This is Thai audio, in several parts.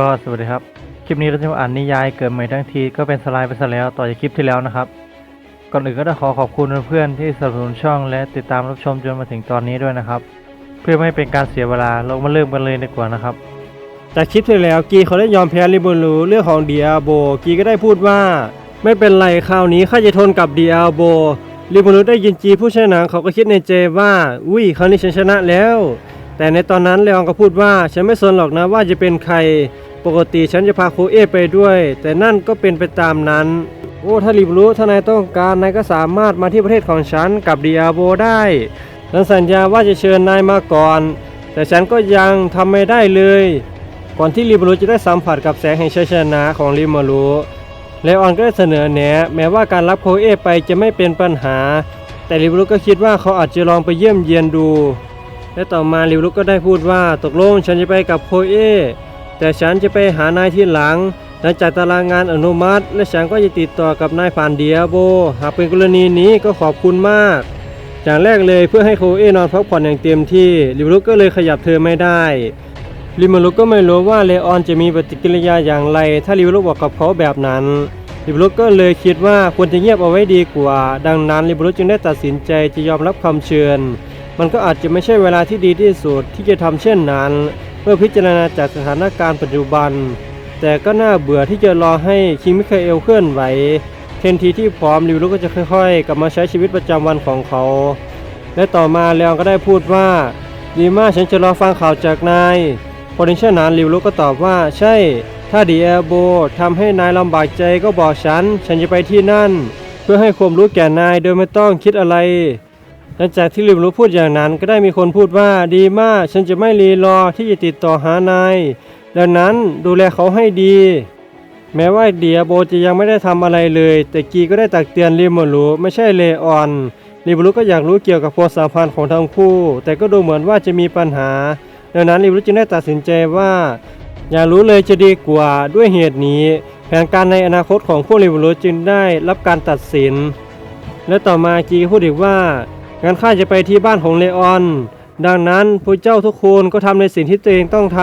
ก็สวัสดีครับ คลิปนี้เราจะมาอ่านนิยายเกิดใหม่ทั้งทีก็เป็นสไลด์ไปซะแล้วต่อจากคลิปที่แล้วนะครับ ก่อนอื่นก็ต้องขอขอบคุณเพื่อนๆที่สนับสนุนช่องและติดตามรับชมจนมาถึงตอนนี้ด้วยนะครับ เพื่อไม่ให้เป็นการเสียเวลาเรามาเริ่มกันเลยดีกว่านะครับ จากคลิปที่แล้วกีเขาได้ยอมแพ้ลิบูรูเรื่องของเดียโบกีก็ได้พูดว่า ไม่เป็นไรคราวนี้ข้าจะทนกับเดียโบลิบูรูได้ยินจีผู้ชนะเขาก็คิดในใจว่าอุ้ยคราวนี้ฉันชนะแล้วแต่ในตอนนั้นเลอองก็พูดว่าฉันไม่สนหรอกนะว่าจะเป็นใคร ปกติฉันจะพาโคเอไปด้วย แต่นั่นก็เป็นไปตามนั้น โอ้ถ้าลิบรูถ้านายต้องการนายก็สามารถมาที่ประเทศของฉันกับเดียโบได้ฉันสัญญาว่าจะเชิญนายมาก่อน แต่ฉันก็ยังทำไม่ได้เลย ก่อนที่ลิมารูจะได้สัมผัสกับแสงแห่งชัยชนะของลิมารูเลออนก็ได้เสนอแนะแม้ว่าการรับโคเอไปจะไม่เป็นปัญหา แต่ลิมารูก็คิดว่าเขาอาจจะลองไปเยี่ยมเยียนดู และต่อมาลิมารูก็ได้พูดว่าตกลงฉันจะไปกับโคเอ แต่ฉันจะไปหานายที่หลังหลังจากตารางงานอนุมัติ และฉันก็จะติดต่อกับนายผ่านเดียโบ หากเป็นกรณีนี้ก็ขอบคุณมาก อย่างแรกเลยเพื่อให้โคเอนอนพักผ่อนอย่างเต็มที่ลิมารูก็เลยขยับเธอไม่ได้ลิมารุกก็ไม่รู้ว่าเลออนจะมีปฏิกิริยาอย่างไร ถ้าลิมารุบอกกับเขาแบบนั้นลิมารุกก็เลยคิดว่าควรจะเงียบเอาไว้ดีกว่า ดังนั้นลิมารุจึงได้ตัดสินใจจะยอมรับคำเชิญ มันก็อาจจะไม่ใช่เวลาที่ดีที่สุดที่จะทำเช่นนั้น เมื่อพิจารณาจากสถานการณ์ปัจจุบัน แต่ก็น่าเบื่อที่จะรอให้คิงมิคาเอลเคลื่อนไหวเทนทีที่พร้อมลิมารุก็จะค่อยๆ กลับมาใช้ชีวิตประจำวันของเขา และต่อมาเลออนก็ได้พูดว่าดีมากฉันจะรอฟังข่าวจากนายพอดิเช่นนั้นลิวลุก็ตอบว่าใช่ ถ้าดีแอโบทำให้นายลำบากใจก็บอกฉัน ฉันจะไปที่นั่น เพื่อให้ความรู้แก่นายโดยไม่ต้องคิดอะไร ลังจากที่ลิวลุพูดอย่างนั้นก็ได้มีคนพูดว่าดีมาก ฉันจะไม่รีรอที่จะติดต่อหานายดังนั้นดูแลเขาให้ดี แม้ว่าเดียโบจะยังไม่ได้ทำอะไรเลย แต่กีก็ได้ตักเตือนลิมลูไม่ใช่เลออนลิมลูก็อยากรู้เกี่ยวกับความสัมพันธ์ของทั้งคู่ แต่ก็ดูเหมือนว่าจะมีปัญหา ดังนั้นลิมรุจึงได้ตัดสินใจว่า อย่ารู้เลยจะดีกว่าด้วยเหตุนี้ แผนการในอนาคตของพวกลิมรุจึงได้รับการตัดสิน และต่อมากีก็พูดอีกว่า งั้นข้าจะไปที่บ้านของเลออน ดังนั้นพวกเจ้าทุกคนก็ทำในสิ่งที่ตัวเองต้องท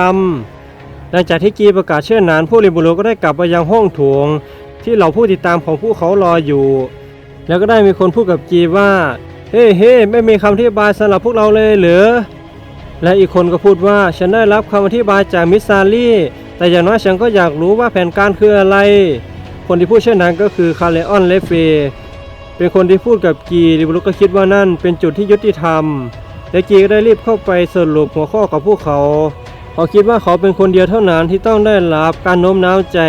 ำหลังจากที่กีประกาศเช่นนั้นพวกลิมรุก็ได้กลับไปยังห้องโถงที่เหล่าผู้ติดตามของพวกเขารออยู่ แล้วก็ได้มีคนพูดกับกีว่า เฮ้เฮ้ไม่มีคำอธิบายสำหรับพวกเราเลยเหรือและอีกคนก็พูดว่าฉันได้รับคำอธิบายจากมิสซารี่ แต่อย่างน้อยฉันก็อยากรู้ว่าแผนการคืออะไร คนที่พูดเช่นนั้นก็คือคาเลออนเลฟเฟ เป็นคนที่พูดกับกีดิบลุกก็คิดว่านั่นเป็นจุดที่ยุติธรรม และกีก็ได้รีบเข้าไปสรุปหัวข้อกับพวกเขา เขาคิดว่าเขาเป็นคนเดียวเท่านั้นที่ต้องได้รับการโน้มน้าวใจ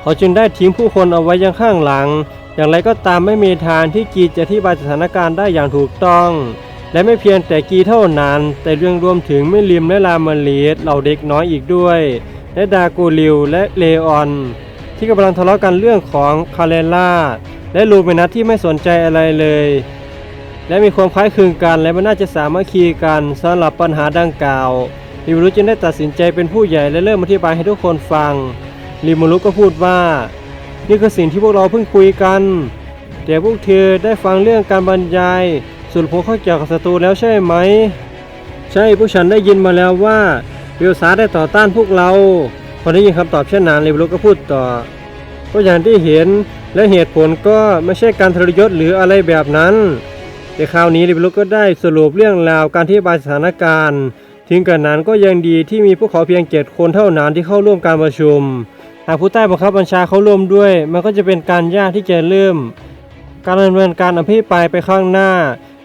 เขาจึงได้ทิ้งผู้คนเอาไว้ยังข้างหลัง อย่างไรก็ตามไม่มีทางที่กีจะอธิบายสถานการณ์ได้อย่างถูกต้อง และไม่เพียงแต่กีเท่านั้น แต่เรื่องรวมถึงไม่ลิมและลามาลีสเหล่าเด็กน้อยอีกด้วย และดากูลิวและเลออน ที่กำลังทะเลาะกันเรื่องของคาเลล่าและลูเมนัสที่ไม่สนใจอะไรเลย และมีความคล้ายคลึงกัน และมันน่าจะสามัคคีกันสำหรับปัญหาดังกล่าวลิมูรุจึงได้ตัดสินใจเป็นผู้ใหญ่และเริ่มอธิบายให้ทุกคนฟังลิมูรุก็พูดว่า นี่คือสิ่งที่พวกเราเพิ่งคุยกันแต่พวกเธอได้ฟังเรื่องการบรรยายส่วนหัวข้อเกี่ยวกับศัตรูแล้วใช่ไหม ใช่พวกฉันได้ยินมาแล้วว่าเบลซาได้ต่อต้านพวกเรา พอได้ยินคำตอบเช่นนั้นเลเวลก็พูดต่อก็อย่างที่เห็นและเหตุผลก็ไม่ใช่การทรยศหรืออะไรแบบนั้น แต่คราวนี้เลเวลก็ได้สรุปเรื่องราวการที่บายสถานการณ์ ถึงกระนั้นก็ยังดีที่มีพวกเขาเพียงเจ็ดคนเท่านั้นที่เข้าร่วมการประชุม หากผู้ใต้บังคับบัญชาเขาร่วมด้วย มันก็จะเป็นการยากที่จะเริ่ม การดำเนินการอภิปรายไปข้างหน้า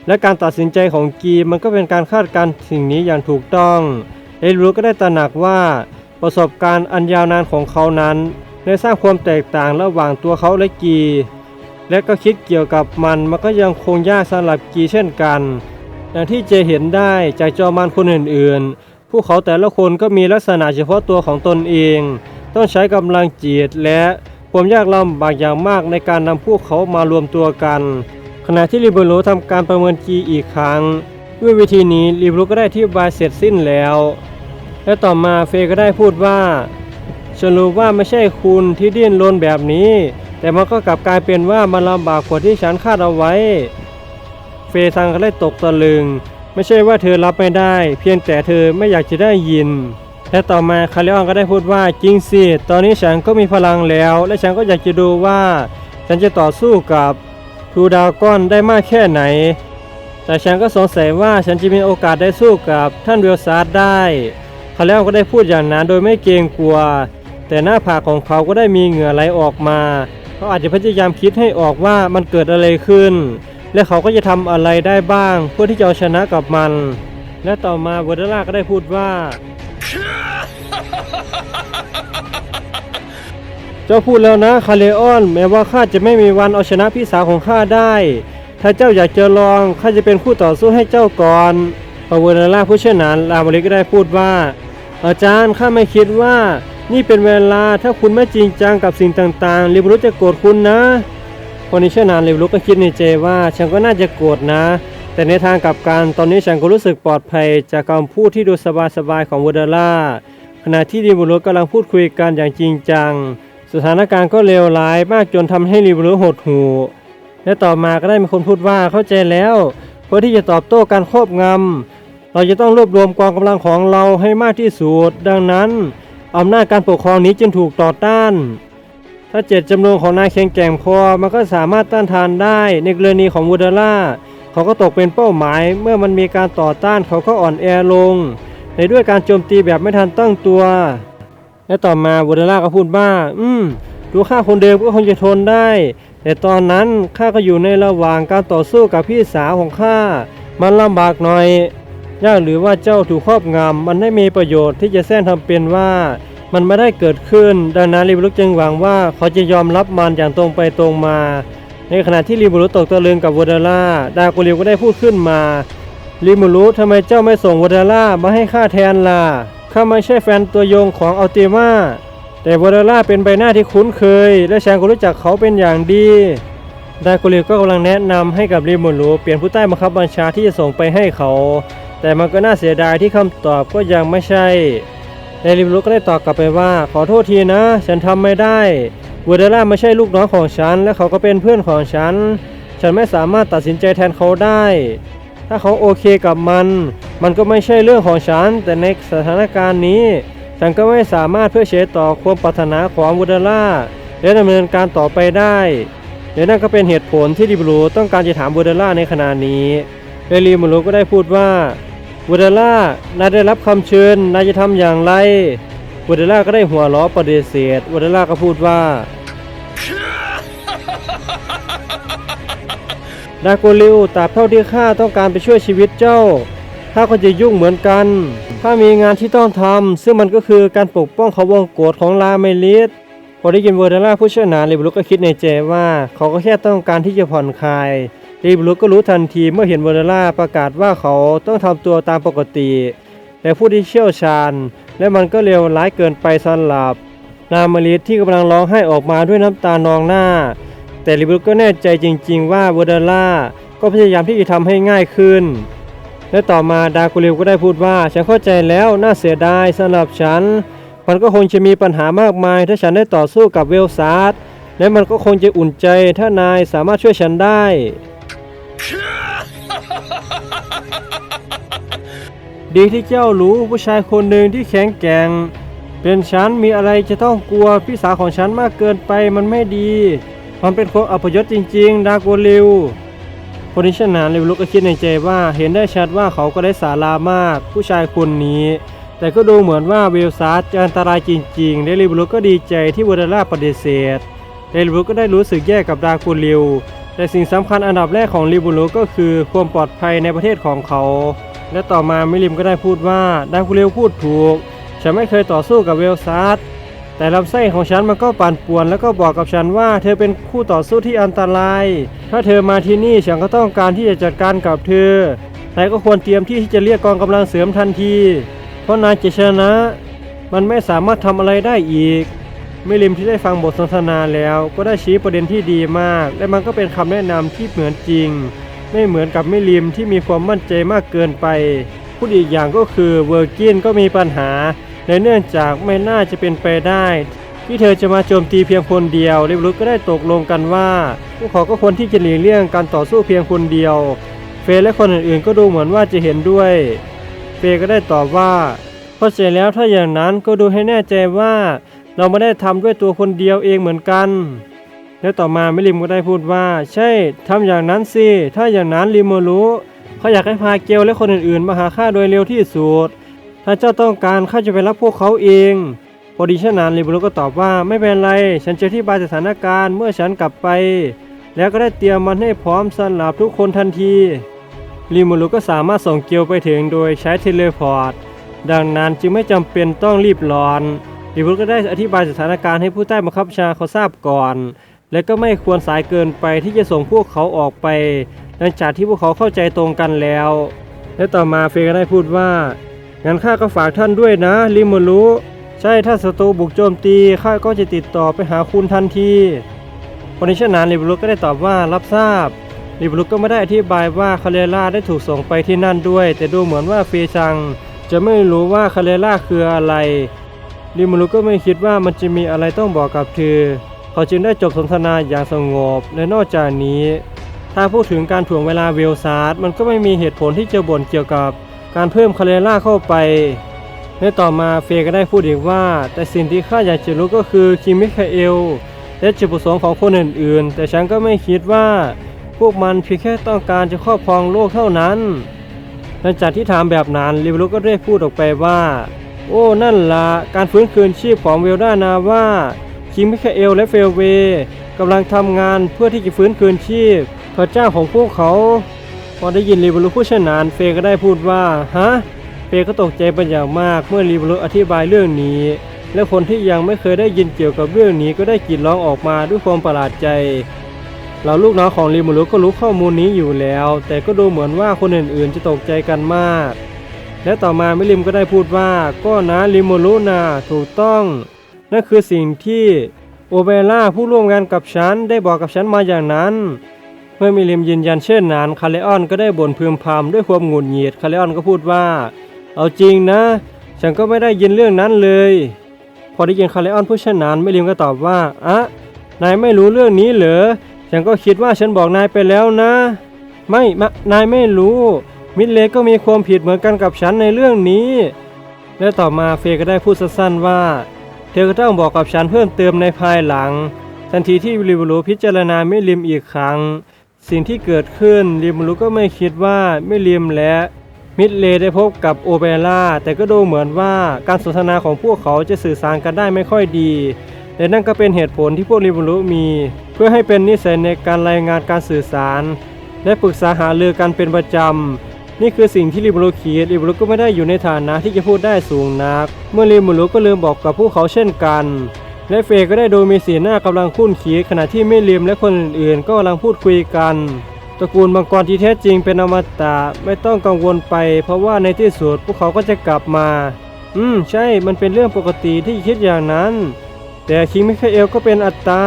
และการตัดสินใจของกีมมันก็เป็นการคาดการณ์สิ่งนี้อย่างถูกต้องเอรูก็ได้ตระหนักว่า ประสบการณ์อันยาวนานของเขานั้น ได้สร้างความแตกต่างระหว่างตัวเขาและกี และก็คิดเกี่ยวกับมันมันก็ยังคงยากสำหรับกีเช่นกันอย่างที่เจเห็นได้จากจอมันคนอื่นๆ พวกเขาแต่ละคนก็มีลักษณะเฉพาะตัวของตนเอง ต้องใช้กำลังจิตและความยากลำบากอย่างมากในการนำพวกเขามารวมตัวกัน ขณะที่ลิเบโรทำการประเมินกีอีกครั้ง ด้วยวิธีนี้ลิเบโรก็ได้ที่บายเสร็จสิ้นแล้ว และต่อมาเฟยก็ได้พูดว่าฉันรู้ว่าไม่ใช่คุณที่ดิ้นรนแบบนี้ แต่มันก็กลับกลายเป็นว่ามันลำบากกว่าที่ฉันคาดเอาไว้ เฟยซังก็ได้ตกตะลึง ไม่ใช่ว่าเธอรับไม่ได้ เพียงแต่เธอไม่อยากจะได้ยินและต่อมาคาริออนก็ได้พูดว่าจริงสิตอนนี้ฉันก็มีพลังแล้ว และฉันก็อยากจะดูว่า ฉันจะต่อสู้กับครูดาวก้อนได้มากแค่ไหน แต่ฉันก็สงสัยว่าฉันจะมีโอกาสได้สู้กับท่านเวลซาร์ได้ คาริออนก็ได้พูดอย่างนั้นโดยไม่เกรงกลัว แต่หน้าผากของเขาก็ได้มีเหงื่อไหลออกมา เขาอาจจะพยายามคิดให้ออกว่ามันเกิดอะไรขึ้น และเขาก็จะทำอะไรได้บ้าง เพื่อที่จะเอาชนะกับมัน และต่อมาเวอร์เดล่าก็ได้พูดว่า เจ้าพูดแล้วนะคาเลออน แม้ว่าข้าจะไม่มีวันเอาชนะพี่สาวของข้าได้ ถ้าเจ้าอยากจะลองข้าจะเป็นคู่ต่อสู้ให้เจ้าก่อนพอเวอร์เดล่าผู้เชี่ยวชาญลามริก็ได้พูดว่า อาจารย์ข้าไม่คิดว่า นี่เป็นเวลาถ้าคุณไม่จริงจังกับสิ่งต่างๆลิบรุจะโกรธคุณนะคนนี้เชื่อนานลิบรุก็คิดในใจว่า ฉันก็น่าจะโกรธนะ แต่ในทางกลับกันตอนนี้ฉันก็รู้สึกปลอดภัย จากคำพูดที่ดูสบายๆของวอร์เดล่าขณะที่ลิบรุกำลังพูดคุยกันอย่างจริงจัง สถานการณ์ก็เลวร้ายมากจนทำให้ลิบรุหดหูและต่อมาก็ได้มีคนพูดว่าเข้าใจแล้ว เพื่อที่จะตอบโต้การครอบงำ เราจะต้องรวบรวมกองกำลังของเราให้มากที่สุด ดังนั้นอำนาจการปกครองนี้จึงถูกต่อต้าน ถ้าเจตจำนวนของนายแข็งแกร่งพอมันก็สามารถต้านทานได้ในกรณีของวูดาร่าเขาก็ตกเป็นเป้าหมาย เมื่อมันมีการต่อต้านเขาก็อ่อนแอลง ในด้วยการโจมตีแบบไม่ทันตั้งตัว และต่อมาวูดาร่าก็พูดว่า อืมดูข้าคนเดิมก็คงจะทนได้ แต่ตอนนั้นข้าก็อยู่ในระหว่างการต่อสู้กับพี่สาวของข้ามันลำบากหน่อย ยากหรือว่าเจ้าถูกครอบงำมันไม่มีประโยชน์ที่จะแซงทำเป็นว่า มันไม่ได้เกิดขึ้น ดังนั้นลิบรุกจึงหวังว่าเขาจะยอมรับมันอย่างตรงไปตรงมา ในขณะที่ลิบรุตกตะลึงกับวอดาร่าดาโกริวก็ได้พูดขึ้นมาลิมูรุทำไมเจ้าไม่ส่งวอดาร่ามาให้ข้าแทนล่ะข้าไม่ใช่แฟนตัวยงของอัลติมาแต่วอดาร่าเป็นใบหน้าที่คุ้นเคย และฉันก็รู้จักเขาเป็นอย่างดีดาโกริวก็กำลังแนะนำให้กับริมูรุเปลี่ยนผู้ใต้บังคับบัญชาที่จะส่งไปให้เขา แต่มันก็น่าเสียดายที่คำตอบก็ยังไม่ใช่ในริมูรุก็ได้ตอบกลับไปว่า ขอโทษทีนะ ฉันทำไม่ได้วอดาร่าไม่ใช่ลูกน้องของฉัน และเขาก็เป็นเพื่อนของฉัน ฉันไม่สามารถตัดสินใจแทนเขาได้ ถ้าเขาโอเคกับมัน มันก็ไม่ใช่เรื่องของฉัน แต่ในสถานการณ์นี้ ฉันก็ไม่สามารถเพื่อเชยต่อความปรารถนาของวูดาร่าและดำเนินการต่อไปได้และนั่นก็เป็นเหตุผลที่ดิบรูต้องการจะถามวูดาร่าในขณะนี้เอลีมูรูก็ได้พูดว่า วูดาร่านายได้รับคำเชิญนายจะทำอย่างไรวูดาร่าก็ได้หัวล้อปฏิเสธวูดาร่าก็พูดว่าดาโกลิวตราบเท่าที่ข้าต้องการไปช่วยชีวิตเจ้าข้าก็จะยุ่งเหมือนกันข้ามีงานที่ต้องทำซึ่งมันก็คือการปกป้องเขาวงโกรธของลาเมลิสพอได้ยินเวอร์ดาร่าผู้เชี่ยวชาญลิบลุกก็คิดในใจว่า เขาก็แค่ต้องการที่จะผ่อนคลาย ลิบลุกก็รู้ทันทีเมื่อเห็นวอร์ดาร่าประกาศว่าเขาต้องทำตัวตามปกติ แต่ผู้ที่เชี่ยวชาญ และมันก็เลวร้ายเกินไปสำหรับลาเมลิสที่กำลังร้องไห้ออกมาด้วยน้ำตานองหน้า แต่ลิบรุก็แน่ใจจริง ๆ ว่าวอร์ดาร่าก็พยายามที่จะทำให้ง่ายขึ้น และต่อมาดากูริวก็ได้พูดว่า ฉันเข้าใจแล้วน่าเสียดายสำหรับฉัน มันก็คงจะมีปัญหามากมาย ถ้าฉันได้ต่อสู้กับเวลซาร์และมันก็คงจะอุ่นใจถ้านายสามารถช่วยฉันได้ ดีที่เจ้ารู้ผู้ชายคนหนึ่งที่แข็งแกร่ง เป็นฉันมีอะไรจะต้องกลัวพี่สาวของฉันมากเกินไปมันไม่ดี มันเป็นคนอัปยศจริงๆ ดาโกลิวคนที่ชนะลิวลุกก็คิดในใจว่าเห็นได้ชัดว่าเขาก็ได้สารามาก ผู้ชายคนนี้ แต่ก็ดูเหมือนว่าเวลซาร์จะอันตรายจริงๆเดลิวลุกก็ดีใจที่วอดาร่าปฏิเสธเดลิวลุกก็ได้รู้สึกแย่กับดาโกลิว แต่สิ่งสำคัญอันดับแรกของลิบูลุก็คือความปลอดภัยในประเทศของเขา และต่อมามิลิมก็ได้พูดว่าดาโกลิวพูดถูก ฉันไม่เคยต่อสู้กับเวลซาร์แต่ลำไส้ของฉันมันก็ปั่นป่วน แล้วก็บอกกับฉันว่า เธอเป็นคู่ต่อสู้ที่อันตราย ถ้าเธอมาที่นี่ฉันก็ต้องการที่จะจัดการกับเธอ แต่ก็ควรเตรียมที่ที่จะเรียกกองกำลังเสริมทันที เพราะนายจะชนะ มันไม่สามารถทำอะไรได้อีก มิลิมที่ได้ฟังบทสนทนาแล้ว ก็ได้ชี้ประเด็นที่ดีมาก และมันก็เป็นคำแนะนำที่เหมือนจริง ไม่เหมือนกับมิลิมที่มีความมั่นใจมากเกินไปพูดอีกอย่างก็คือเวอร์กินก็มีปัญหาและเนื่องจากไม่น่าจะเป็นไปได้ ที่เธอจะมาโจมตีเพียงคนเดียวเรบรุกก็ได้ตกลงกันว่าพวกเขาก็ควรที่จะหลีกเลี่ยงการต่อสู้เพียงคนเดียว เฟยและคนอื่นๆ ก็ดูเหมือนว่าจะเห็นด้วย เฟย์ก็ได้ตอบว่าเพราะเสร็จแล้วถ้าอย่างนั้นก็ดูให้แน่ใจว่า เราไม่ได้ทำด้วยตัวคนเดียวเองเหมือนกัน แล้วต่อมามิลิมก็ได้พูดว่า ใช่ทำอย่างนั้นสิ ถ้าอย่างนั้นริโมรู้เขาอยากให้พาเกลและคนอื่นๆ มาหาข้าโดยเร็วที่สุด ถ้าเจ้าต้องการข้าจะไปรับพวกเขาเองพอดีฉะนั้นริโมรู้ก็ตอบว่าไม่เป็นไร ฉันจะที่บายสถานการณ์เมื่อฉันกลับไป แล้วก็ได้เตรียมมันให้พร้อมสำหรับทุกคนทันทีริโมรู้ก็สามารถส่งเกลไปถึงโดยใช้เทเลพอร์ตดังนั้นจึงไม่จำเป็นต้องรีบร้อน ริโมรู้ก็ได้อธิบายสถานการณ์ให้ผู้ใต้บังคับบัญชาเขาทราบก่อน และก็ไม่ควรสายเกินไปที่จะส่งพวกเขาออกไป หลังจากที่พวกเขาเข้าใจตรงกันแล้ว และต่อมาเฟย์ก็ได้พูดว่างั้นข้าก็ฝากท่านด้วยนะริโมรุใช่ถ้าศัตรูบุกโจมตีข้าก็จะติดต่อไปหาคุณทันทีคนนี้เช่นนั้นริโมรุก็ได้ตอบว่ารับทราบริโมรุก็ไม่ได้อธิบายว่าคาเรล่าได้ถูกส่งไปที่นั่นด้วย แต่ดูเหมือนว่าเฟย์ซัง จะไม่รู้ว่าคาเรล่าคืออะไร ริมรุก็ไม่คิดว่ามันจะมีอะไรต้องบอกกับเธอ เขาจึงได้จบสนทนาอย่างสงบ และนอกจากนี้ ถ้าพูดถึงการถ่วงเวลาเวลซาร์ดมันก็ไม่มีเหตุผลที่จะบ่นเกี่ยวกับการเพิ่มคาเรล่าเข้าไป ในต่อมาเฟย์ก็ได้พูดอีกว่า แต่สิ่งที่ข้าอยากจะรู้ก็คือคิมมิคาเอลและจุดประสงค์ของคนอื่นๆ แต่ฉันก็ไม่คิดว่า พวกมันเพียงแค่ต้องการจะครอบครองโลกเท่านั้น หลังจากที่ถามแบบนั้นลิวลุก็ได้พูดออกไปว่า โอ้นั่นละการฟื้นคืนชีพของเวลดานาว่าคิงมิคาเอลและเฟลเวกำลังทำงานเพื่อที่จะฟื้นคืนชีพ พระเจ้าของพวกเขา พอได้ยินรีบรุผู้เช่นนั้นเฟก็ได้พูดว่าฮะเฟก็ตกใจเป็นอย่างมากเมื่อรีบรุอธิบายเรื่องนี้ และคนที่ยังไม่เคยได้ยินเกี่ยวกับเรื่องนี้ก็ได้กรีดร้องออกมาด้วยความประหลาดใจเหล่าลูกน้องของรีมูรุก็รู้ข้อมูลนี้อยู่แล้ว แต่ก็ดูเหมือนว่าคนอื่นๆจะตกใจกันมาก และต่อมามิลิมก็ได้พูดว่าก็นะริโมรุนะถูกต้อง นั่นคือสิ่งที่โอเบล่าผู้ร่วมงานกับฉันได้บอกกับฉันมาอย่างนั้น เมื่อมิลิมยืนยันเช่นนั้นคาเลออนก็ได้บ่นพึมพำด้วยความหงุดหงิดคาเลออนก็พูดว่า เอาจริงนะ ฉันก็ไม่ได้ยินเรื่องนั้นเลย พอได้ยินคาเลออนพูดเช่นนั้นมิลิมก็ตอบว่าอะนายไม่รู้เรื่องนี้เหรอฉันก็คิดว่าฉันบอกนายไปแล้วนะ ไม่มะนายไม่รู้ มิดเลก็มีความผิดเหมือนกันกับฉันในเรื่องนี้ และต่อมาเฟย์ก็ได้พูดสั้นๆว่า เธอก็ต้องบอกกับฉันเพิ่มเติมในภายหลัง ทันทีที่ริวลูพิจารณาไม่ลิมอีกครั้ง สิ่งที่เกิดขึ้นริมลูก็ไม่คิดว่าไม่ลิมและมิดเลได้พบกับโอเบร่าแต่ก็ดูเหมือนว่าการสนทนาของพวกเขาจะสื่อสารกันได้ไม่ค่อยดีและนั่นก็เป็นเหตุผลที่พวกริวลูมี เพื่อให้เป็นนิสัยในการรายงานการสื่อสาร และปรึกษาหารือกันเป็นประจำ นี่คือสิ่งที่ริมูรุคิดริมูรุก็ไม่ได้อยู่ในฐานะที่จะพูดได้สูงนัก เมื่อริมูรุก็ลืมบอกกับพวกเขาเช่นกัน และเฟยก็ได้ดูมีสีหน้ากำลังคุ้นคิดขณะที่ไม่ลิมและคนอื่นๆ ก็กำลังพูดคุยกันตระกูลมังกรที่แท้จริงเป็นอมตะไม่ต้องกังวลไป เพราะว่าในที่สุดพวกเขาก็จะกลับมา อืม ใช่ มันเป็นเรื่องปกติที่คิดอย่างนั้น แต่คิงมิคาเอลก็เป็นอัตตา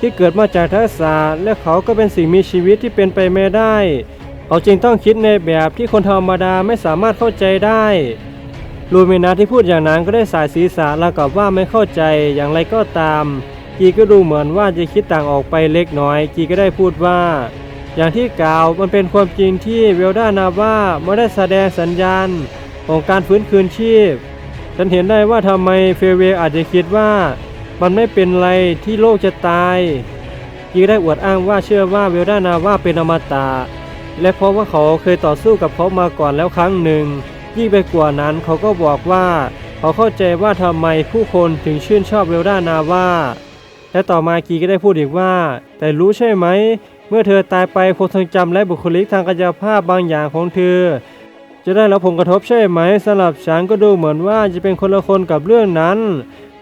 ที่เกิดมาจากทักษะและเขาก็เป็นสิ่งมีชีวิตที่เป็นไปไม่ได้ เขาจึงต้องคิดในแบบที่คนธรรมดาไม่สามารถเข้าใจได้ลูเมนาที่พูดอย่างนั้นก็ได้สายศีรษะแล้วกับว่าไม่เข้าใจอย่างไรก็ตามกีก็ดูเหมือนว่าจะคิดต่างออกไปเล็กน้อยกีก็ได้พูดว่า อย่างที่กล่าวมันเป็นความจริงที่เวลดานาว่าไม่ได้แสดงสัญญาณของการฟื้นคืนชีพ ฉันเห็นได้ว่าทำไมเฟเวอาจจะคิดว่ามันไม่เป็นไรที่โลกจะตายกีได้อวดอ้างว่าเชื่อว่าเวลดานาว่าเป็นอมตะ และเพราะว่าเขาเคยต่อสู้กับเขามาก่อนแล้วครั้งหนึ่ง ยิ่งไปกว่านั้นเขาก็บอกว่า เขาเข้าใจว่าทำไมผู้คนถึงชื่นชอบเวลดานาว่า และต่อมากีก็ได้พูดอีกว่า แต่รู้ใช่ไหม เมื่อเธอตายไปความทรงจำและบุคลิกทางกายภาพบางอย่างของเธอ จะได้รับผลกระทบใช่ไหมสำหรับฉันก็ดูเหมือนว่าจะเป็นคนละคนกับเรื่องนั้น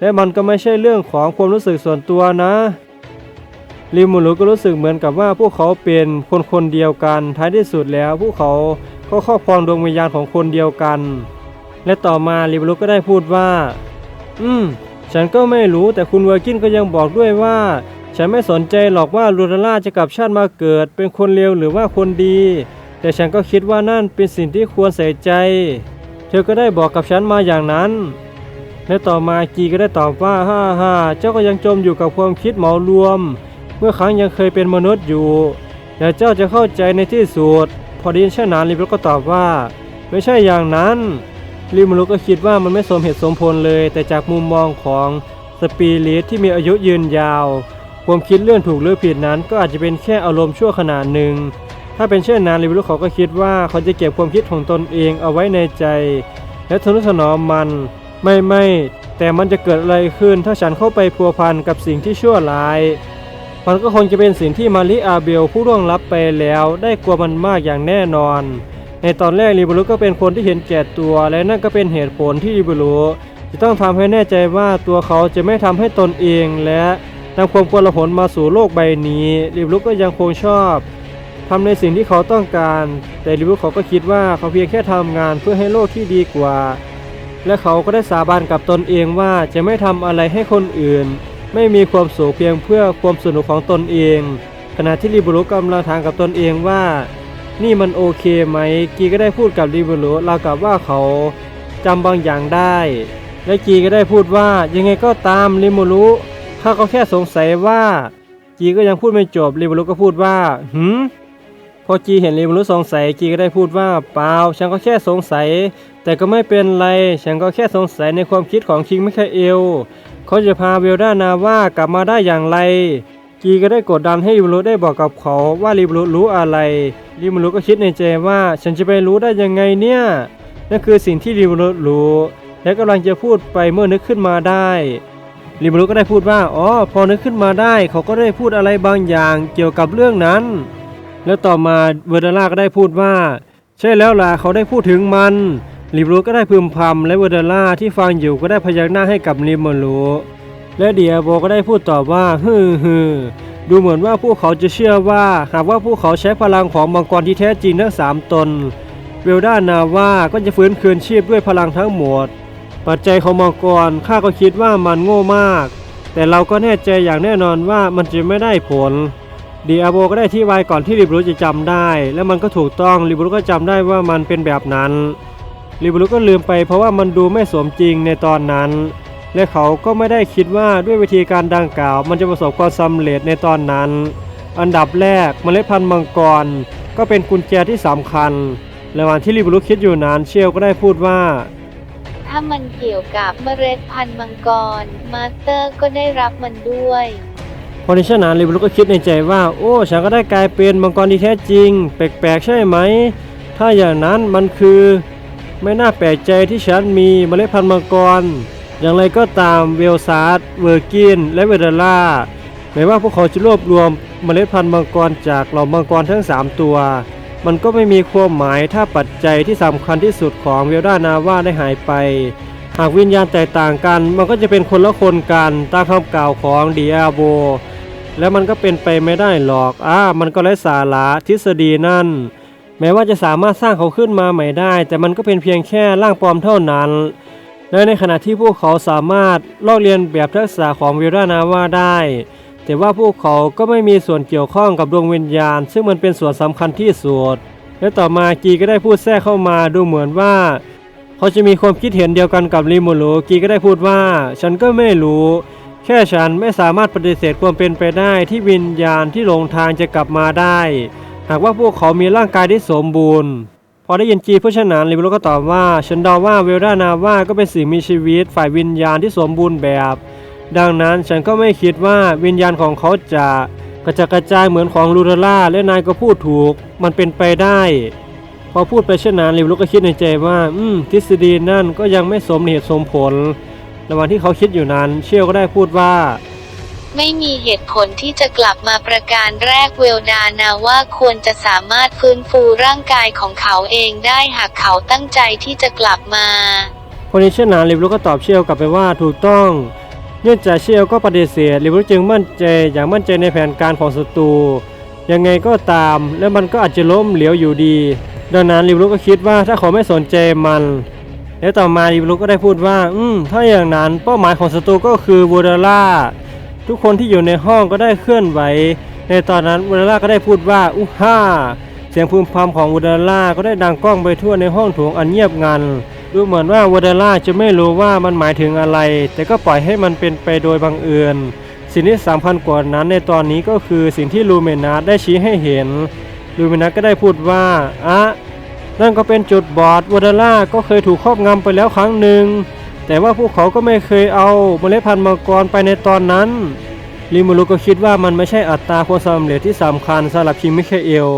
และมันก็ไม่ใช่เรื่องของความรู้สึกส่วนตัวนะ ริมูรุก็รู้สึกเหมือนกับว่าพวกเขาเป็นคนคนเดียวกัน ท้ายที่สุดแล้วพวกเขาก็ครอบครองดวงวิญญาณของคนเดียวกัน และต่อมาริมูรุก็ได้พูดว่า อืม ฉันก็ไม่รู้แต่คุณเวอร์กินก็ยังบอกด้วยว่า ฉันไม่สนใจหรอกว่าลูราล่าจะกลับชาติมาเกิด เป็นคนเลวหรือว่าคนดี แต่ฉันก็คิดว่านั่นเป็นสิ่งที่ควรใส่ใจ เธอก็ได้บอกกับฉันมาอย่างนั้นและต่อมากีก็ได้ตอบว่าฮ่าฮ่าเจ้าก็ยังจมอยู่กับความคิดเหมารวม เมื่อครั้งยังเคยเป็นมนุษย์อยู่แต่เจ้าจะเข้าใจในที่สุดพอไดีนเช่นนั้นลิเบก็ตอบว่า ไม่ใช่อย่างนั้นริมรุก็คิดว่ามันไม่สมเหตุสมผลเลย แต่จากมุมมองของสปีริตที่มีอายุยืนยาวความคิดเรื่องถูกหรือผิดนั้น ก็อาจจะเป็นแค่อารมณ์ชั่วขณะหนึ่ง ถ้าเป็นเช่นนั้นริมารุเขาก็คิดว่าเขาจะเก็บความคิดของตนเองเอาไว้ในใจ และทนุถนอมมันไม่ไม่แต่มันจะเกิดอะไรขึ้นถ้าฉันเข้าไปพัวพันกับสิ่งที่ชั่วร้าย มันก็คงจะเป็นสิ่งที่มาริอาเบลผู้ร่วงลับไปแล้วได้กลัวมันมากอย่างแน่นอน ในตอนแรกริบรุก็เป็นคนที่เห็นแก่ตัว และนั่นก็เป็นเหตุผลที่ริบรุจะต้องทำให้แน่ใจว่าตัวเขาจะไม่ทำให้ตนเองและนำความกลาหลมาสู่โลกใบนี้ริบรุก็ยังคงชอบทำในสิ่งที่เขาต้องการ แต่ริบรุเขาก็คิดว่าเขาเพียงแค่ทำงานเพื่อให้โลกที่ดีกว่า และเขาก็ได้สาบานกับตนเองว่าจะไม่ทำอะไรให้คนอื่น ไม่มีความสุขเพียงเพื่อความสนุกของตนเอง ขณะที่ริบุรุกำลังถามกับตนเองว่า นี่มันโอเคไหม กีก็ได้พูดกับริบุรุรากับว่าเขาจำบางอย่างได้ และกีก็ได้พูดว่ายังไงก็ตามริบุรุข้าก็แค่สงสัยว่า กีก็ยังพูดไม่จบริบุรุก็พูดว่าหืมพอจีเห็นริบุรุสงสัยกีก็ได้พูดว่าเปล่าฉันก็แค่สงสัย แต่ก็ไม่เป็นไร ฉันก็แค่สงสัยในความคิดของคิงมิคาเอล เขาจะพาเวลดานาว่ากลับมาได้อย่างไร กีก็ได้กดดันให้ริมรุได้บอกกับเขาว่าริมรุรู้อะไรริมรุก็คิดในใจว่าฉันจะไปรู้ได้ยังไงเนี่ยนั่นคือสิ่งที่ริมรุรู้ และกำลังจะพูดไปเมื่อนึกขึ้นมาได้ริมรุก็ได้พูดว่าอ๋อพอนึกขึ้นมาได้ เขาก็ได้พูดอะไรบางอย่างเกี่ยวกับเรื่องนั้น แล้วต่อมาเวอร์ดาล่าก็ได้พูดว่า ใช่แล้วล่ะเขาได้พูดถึงมัน ลิบรูก็ได้พึมพำและเวอร์เดล่าที่ฟังอยู่ก็ได้พยักหน้าให้กับลิมรูและเดียโบก็ได้พูดตอบว่าฮึมฮึมดูเหมือนว่าพวกเขาจะเชื่อว่า หากว่าพวกเขาใช้พลังของมังกรที่แท้จริงทั้งสามตน เวลด้านาว่าก็จะฟื้นคืนชีพด้วยพลังทั้งหมด ปัจจัยของมังกรข้าก็คิดว่ามันโง่มาก แต่เราก็แน่ใจอย่างแน่นอนว่ามันจะไม่ได้ผลดีอาโบก็ได้ที่ไวก่อนที่ลิบรูจะจำได้ และมันก็ถูกต้องลิบรูก็จำได้ว่ามันเป็นแบบนั้น ลิบรูก็ลืมไปเพราะว่ามันดูไม่สมจริงในตอนนั้น และเขาก็ไม่ได้คิดว่าด้วยวิธีการดังกล่าว มันจะประสบความสำเร็จในตอนนั้น อันดับแรกเมล็ดพันธุ์มังกร ก็เป็นกุญแจที่สำคัญระหว่างที่ลิบรูคิดอยู่นั้นเชลก็ได้พูดว่าถ้ามันเกี่ยวกับเมล็ดพันธุ์มังกร มาสเตอร์ก็ได้รับมันด้วยพอในเช่นนั้นลิบรูก็คิดในใจว่า โอ้ฉันก็ได้กลายเป็นมังกรที่แท้จริง แปลกๆใช่ไหม ถ้าอย่างนั้นมันคือ ไม่น่าแปลกใจที่ฉันมีเมล็ดพันธุ์มังกร อย่างไรก็ตามเวลซาร์ดเวอร์กิน และเวเดล่าแม้ว่าพวกเขาจะรวบรวมเมล็ดพันธุ์มังกรจากเหล่ามังกรทั้ง 3 ตัว มันก็ไม่มีความหมายถ้าปัจจัยที่สำคัญที่สุดของเวลดานาว่าได้หายไป หากวิญญาณแตกต่างกัน มันก็จะเป็นคนละคนกันตามคำกล่าวของเดียโบ แล้วมันก็เป็นไปไม่ได้หรอกอ่ามันก็ไร้สาระทฤษฎีนั่น แม้ว่าจะสามารถสร้างเขาขึ้นมาใหม่ได้ แต่มันก็เป็นเพียงแค่ร่างปลอมเท่านั้น และในขณะที่พวกเขาสามารถลอกเลียนแบบทักษะของวิรานาว่าได้ แต่ว่าพวกเขาก็ไม่มีส่วนเกี่ยวข้องกับดวงวิญญาณ ซึ่งมันเป็นส่วนสำคัญที่สุดและต่อมากีก็ได้พูดแทรกเข้ามาดูเหมือนว่า เขาจะมีความคิดเห็นเดียวกันกับริมูรุกีก็ได้พูดว่า ฉันก็ไม่รู้ แค่ฉันไม่สามารถปฏิเสธความเป็นไปได้ที่วิญญาณที่หลงทางจะกลับมาได้ หากว่าพวกเขามีร่างกายที่สมบูรณ์ พอได้ยินจีผู้ชนะลิบโรก็ตอบว่าฉันเดาว่าเวลานาว่าก็เป็นสิ่งมีชีวิตฝ่ายวิญญาณที่สมบูรณ์แบบ ดังนั้นฉันก็ไม่คิดว่าวิญญาณของเขาจะกระจัดกระจายเหมือนของลูราล่าและนายก็พูดถูก มันเป็นไปได้ พอพูดไปเช่นนั้นลิบโรก็คิดในใจว่า อืมทฤษฎีนั่นก็ยังไม่สมเหตุสมผลระหว่างที่เขาคิดอยู่นั้น เชี่ยวก็ได้พูดว่า ไม่มีเหตุผลที่จะกลับมาประการแรกเวลดานาว่าควรจะสามารถฟื้นฟูร่างกายของเขาเองได้หากเขาตั้งใจที่จะกลับมาคนนี้เช่นะลิบรูก็ตอบเชียวกลับไปว่าถูกต้อง เนื่องจากเชียวก็ปฏิเสธลิบรูจึงมั่นใจอย่างมั่นใจในแผนการของศัตรูยังไงก็ตาม และมันก็อาจจะล้มเหลวอยู่ดี ดังนั้นลิบรูก็คิดว่าถ้าเขาไม่สนใจมันและต่อมาลิบรูก็ได้พูดว่า อืมถ้าอย่างนั้นเป้าหมายของศัตรูก็คือบูดาร่า ทุกคนที่อยู่ในห้องก็ได้เคลื่อนไหว ในตอนนั้นบูดาร่าก็ได้พูดว่าอู้ฮ่าเสียงพึมพำของวูดาร่าก็ได้ดังก้องไปทั่วในห้องโถงอันเงียบงันดูเหมือนว่าวูดาร่าจะไม่รู้ว่ามันหมายถึงอะไร แต่ก็ปล่อยให้มันเป็นไปโดยบังเอิญสิ่งที่สำคัญกว่านั้นในตอนนี้ก็คือสิ่งที่ลูเมนัสได้ชี้ให้เห็น ลูเมนัสก็ได้พูดว่าอะนั่นก็เป็นจุดบอดวอเดล่าก็เคยถูกครอบงำไปแล้วครั้งหนึ่ง แต่ว่าพวกเขาก็ไม่เคยเอาเมล็ดพันธุ์มังกรไปในตอนนั้นลิมูรุก็คิดว่ามันไม่ใช่อัตราความสำเร็จที่สำคัญสำหรับคิงมิเคเอล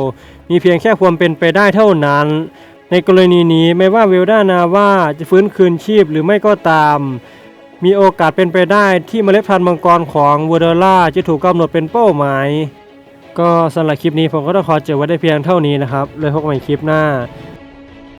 มีเพียงแค่ความเป็นไปได้เท่านั้น ในกรณีนี้ไม่ว่าเวลดานาว่าจะฟื้นคืนชีพหรือไม่ก็ตาม มีโอกาสเป็นไปได้ที่เมล็ดพันธุ์มังกรของวอเดล่าจะถูกกำหนดเป็นเป้าหมาย ก็สำหรับคลิปนี้ผมก็ต้องขอจบไว้ได้เพียงเท่านี้นะครับเลยพบกันใหม่คลิปหน้า